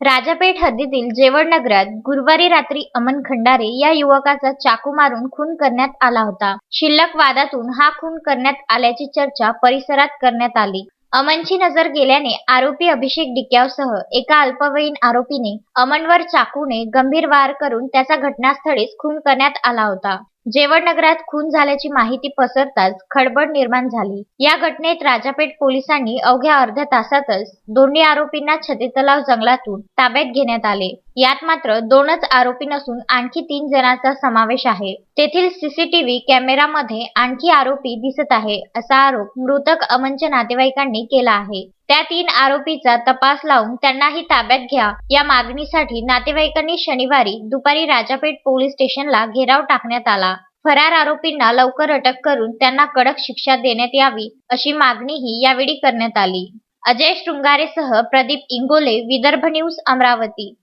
राजापेठ हद्दीतील जेवणनगरात गुरुवारी रात्री अमन खंडारे या युवकाचा चाकू मारून खून करण्यात आला होता. शिल्लक वादातून हा खून करण्यात आल्याची चर्चा परिसरात करण्यात आली. अमनची नजर गेल्याने आरोपी अभिषेक डिक्यावसह एका अल्पवयीन आरोपीने अमनवर चाकूने गंभीर वार करून त्याचा घटनास्थळीच खून करण्यात आला होता. जेवण नगरात खून झाल्याची माहिती पसरताच खळबळ निर्माण झाली. या घटनेत राजापेठ पोलिसांनी अवघ्या अर्ध्या तासातच दोन्ही आरोपींना छतेतलाव जंगलातून ताब्यात घेण्यात आले. यात मात्र दोनच आरोपी नसून आणखी तीन जणांचा समावेश आहे. तेथील सीसीटीव्ही कॅमेरामध्ये आणखी आरोपी दिसत आहे असा आरोप मृतक अमनच्या नातेवाईकांनी केला आहे. त्या तीन आरोपीचा तपास लावून त्यांनाही ताब्यात घ्या. या मागणीसाठी नातेवाईकांनी शनिवारी दुपारी राजापेठ पोलीस स्टेशनला घेराव टाकण्यात आला. फरार आरोपींना लवकर अटक करून त्यांना कडक शिक्षा देण्यात यावी अशी मागणीही यावेळी करण्यात आली. अजय शृंगारेसह प्रदीप इंगोले विदर्भ न्यूज अमरावती.